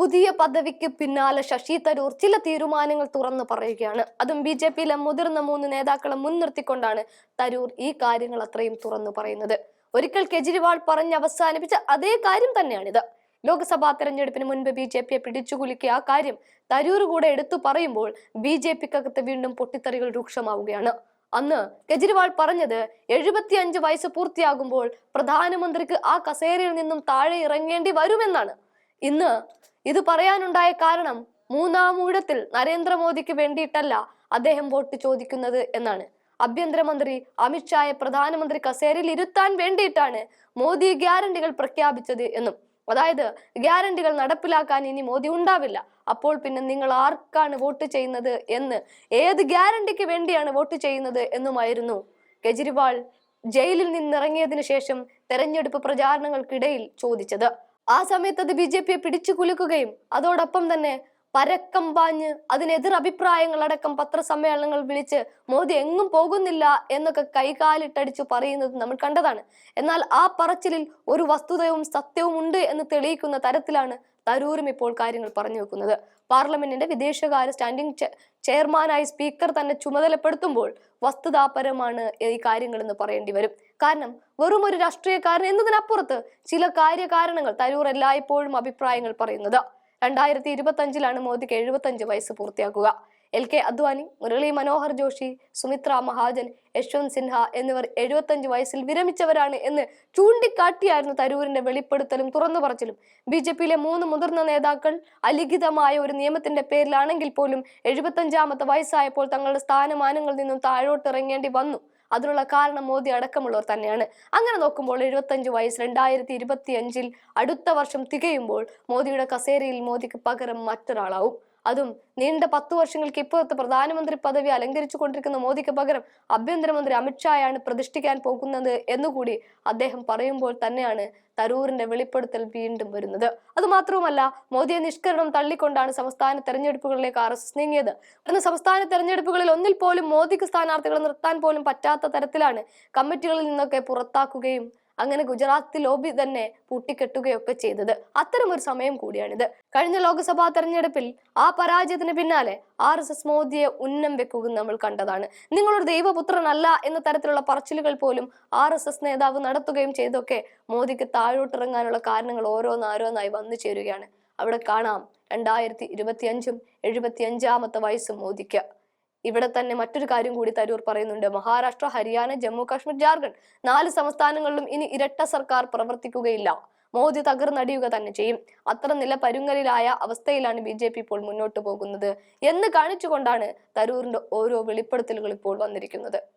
പുതിയ പദവിക്ക് പിന്നാലെ ശശി തരൂർ ചില തീരുമാനങ്ങൾ തുറന്നു പറയുകയാണ്. അതും ബി ജെ പിയിലെ മുതിർന്ന മൂന്ന് നേതാക്കളെ മുൻനിർത്തിക്കൊണ്ടാണ് തരൂർ ഈ കാര്യങ്ങൾ അത്രയും തുറന്നു പറയുന്നത്. ഒരിക്കൽ കെജ്രിവാൾ പറഞ്ഞ് അവസാനിപ്പിച്ച അതേ കാര്യം തന്നെയാണിത്. ലോക്സഭാ തെരഞ്ഞെടുപ്പിന് മുൻപ് ബി ജെ പിയെ പിടിച്ചുകുലുക്കിയ ആ കാര്യം തരൂർ കൂടെ എടുത്തു പറയുമ്പോൾ ബി ജെ പിക്കകത്ത് വീണ്ടും പൊട്ടിത്തെറികൾ രൂക്ഷമാവുകയാണ്. അന്ന് കെജ്രിവാൾ പറഞ്ഞത് എഴുപത്തി അഞ്ച് വയസ്സ് പൂർത്തിയാകുമ്പോൾ പ്രധാനമന്ത്രിക്ക് ആ കസേരയിൽ നിന്നും താഴെ ഇറങ്ങേണ്ടി വരുമെന്നാണ്. ഇന്ന് ഇത് പറയാനുണ്ടായ കാരണം മൂന്നാം ഊഴത്തിൽ നരേന്ദ്രമോദിക്ക് വേണ്ടിയിട്ടല്ല അദ്ദേഹം വോട്ട് ചോദിക്കുന്നത് എന്നാണ്. ആഭ്യന്തരമന്ത്രി അമിത്ഷായെ പ്രധാനമന്ത്രി കസേരയിൽ ഇരുത്താൻ വേണ്ടിയിട്ടാണ് മോദി ഗ്യാരണ്ടികൾ പ്രഖ്യാപിച്ചത് എന്നും. അതായത് ഗ്യാരണ്ടികൾ നടപ്പിലാക്കാൻ ഇനി മോദി ഉണ്ടാവില്ല. അപ്പോൾ പിന്നെ നിങ്ങൾ ആർക്കാണ് വോട്ട് ചെയ്യുന്നത് എന്ന് ഏത് ഗ്യാരണ്ടിക്ക് വേണ്ടിയാണ് വോട്ട് ചെയ്യുന്നത് എന്നുമായിരുന്നു കെജ്രിവാൾ ജയിലിൽ നിന്നിറങ്ങിയതിനു ശേഷം തെരഞ്ഞെടുപ്പ് പ്രചാരണങ്ങൾക്കിടയിൽ ചോദിച്ചത്. ആ സമയത്ത് അത് ബി ജെ പിയെ പിടിച്ചു കുലുക്കുകയും അതോടൊപ്പം തന്നെ പരക്കം പാഞ്ഞ് അതിനെതിർ അഭിപ്രായങ്ങളടക്കം പത്രസമ്മേളനങ്ങൾ വിളിച്ച് മോദി എങ്ങും പോകുന്നില്ല എന്നൊക്കെ കൈകാലിട്ടടിച്ചു പറയുന്നത് നമ്മൾ കണ്ടതാണ്. എന്നാൽ ആ പറച്ചിലിൽ ഒരു വസ്തുതയും സത്യവും ഉണ്ട് എന്ന് തെളിയിക്കുന്ന തരത്തിലാണ് തരൂരും ഇപ്പോൾ കാര്യങ്ങൾ പറഞ്ഞു വെക്കുന്നത്. പാർലമെന്റിന്റെ വിദേശകാര്യ സ്റ്റാൻഡിംഗ് ചെയർമാനായി സ്പീക്കർ തന്നെ ചുമതലപ്പെടുത്തുമ്പോൾ വസ്തുതാപരമാണ് ഈ കാര്യങ്ങളെന്ന് പറയേണ്ടി വരും. കാരണം വെറും ഒരു രാഷ്ട്രീയക്കാരൻ എന്നതിനപ്പുറത്ത് ചില കാര്യകാരണങ്ങൾ തരൂർ എല്ലായ്പ്പോഴും അഭിപ്രായങ്ങൾ പറയുന്നത്. രണ്ടായിരത്തി ഇരുപത്തി അഞ്ചിലാണ് മോദിക്ക് എഴുപത്തി അഞ്ച് വയസ്സ് പൂർത്തിയാക്കുക. എൽ കെ അദ്വാനി മുരളി മനോഹർ ജോഷി സുമിത്ര മഹാജൻ യശ്വന്ത് സിൻഹ എന്നിവർ എഴുപത്തഞ്ച് വയസ്സിൽ വിരമിച്ചവരാണ് എന്ന് ചൂണ്ടിക്കാട്ടിയായിരുന്നു തരൂരിന്റെ വെളിപ്പെടുത്തലും തുറന്നു പറച്ചിലും ബി ജെ പിയിലെ മൂന്ന് മുതിർന്ന നേതാക്കൾ അലിഖിതമായ ഒരു നിയമത്തിന്റെ പേരിലാണെങ്കിൽ പോലും എഴുപത്തഞ്ചാമത്തെ വയസ്സായപ്പോൾ തങ്ങളുടെ സ്ഥാനമാനങ്ങളിൽ നിന്നും താഴോട്ടിറങ്ങേണ്ടി വന്നു. അതിനുള്ള കാരണം മോദി അടക്കമുള്ളവർ തന്നെയാണ്. അങ്ങനെ നോക്കുമ്പോൾ എഴുപത്തഞ്ച് വയസ്സ് രണ്ടായിരത്തി ഇരുപത്തി അഞ്ചിൽ അടുത്ത വർഷം തികയുമ്പോൾ മോദിയുടെ കസേരയിൽ മോദിക്ക് പകരം മറ്റൊരാളാവും. അതും നീണ്ട പത്തു വർഷങ്ങൾക്ക് ഇപ്പോഴത്തെ പ്രധാനമന്ത്രി പദവി അലങ്കരിച്ചു കൊണ്ടിരിക്കുന്ന മോദിക്ക് പകരം ആഭ്യന്തരമന്ത്രി അമിത്ഷായാണ് പ്രതിഷ്ഠിക്കാൻ പോകുന്നത് എന്നുകൂടി അദ്ദേഹം പറയുമ്പോൾ തന്നെയാണ് തരൂരിന്റെ വെളിപ്പെടുത്തൽ വീണ്ടും വരുന്നത്. അത് മാത്രവുമല്ല മോദിയെ നിഷ്കരണം തള്ളിക്കൊണ്ടാണ് സംസ്ഥാന തെരഞ്ഞെടുപ്പുകളിലേക്ക് ആർ എസ് എസ് നീങ്ങിയത്. അന്ന് സംസ്ഥാന തെരഞ്ഞെടുപ്പുകളിൽ ഒന്നിൽ പോലും മോദിക്ക് സ്ഥാനാർത്ഥികളെ നിർത്താൻ പോലും പറ്റാത്ത തരത്തിലാണ് കമ്മിറ്റികളിൽ നിന്നൊക്കെ പുറത്താക്കുകയും അങ്ങനെ ഗുജറാത്ത് ലോബി തന്നെ പൂട്ടിക്കെട്ടുകയൊക്കെ ചെയ്തത്. ഒരു സമയം കൂടിയാണിത്. കഴിഞ്ഞ ലോക്സഭാ തെരഞ്ഞെടുപ്പിൽ ആ പരാജയത്തിന് പിന്നാലെ ആർ എസ് എസ് മോദിയെ ഉന്നം വെക്കുക നമ്മൾ കണ്ടതാണ്. നിങ്ങളൊരു ദൈവപുത്രനല്ല എന്ന തരത്തിലുള്ള പറച്ചിലുകൾ പോലും ആർ എസ് എസ് നേതാവ് നടത്തുകയും ചെയ്തൊക്കെ മോദിക്ക് താഴോട്ടിറങ്ങാനുള്ള കാരണങ്ങൾ ഓരോന്നാരോന്നായി വന്നു ചേരുകയാണ്. അവിടെ കാണാം രണ്ടായിരത്തി ഇരുപത്തിയഞ്ചും എഴുപത്തിയഞ്ചാമത്തെ എഴുപത്തി വയസ്സും മോദിക്ക്. ഇവിടെ തന്നെ മറ്റൊരു കാര്യം കൂടി തരൂർ പറയുന്നുണ്ട്. മഹാരാഷ്ട്ര ഹരിയാന ജമ്മു കാശ്മീർ ജാർഖണ്ഡ് നാല് സംസ്ഥാനങ്ങളിലും ഇനി ഇരട്ട സർക്കാർ പ്രവർത്തിക്കുകയില്ല. മോദി തകർന്നടിയുക തന്നെ ചെയ്യും. അത്ര നില പരുങ്ങലിലായ അവസ്ഥയിലാണ് ബി ജെ പി ഇപ്പോൾ മുന്നോട്ട് പോകുന്നത് എന്ന് കാണിച്ചുകൊണ്ടാണ് തരൂറിന്റെ ഓരോ വെളിപ്പെടുത്തലുകൾ ഇപ്പോൾ വന്നിരിക്കുന്നത്.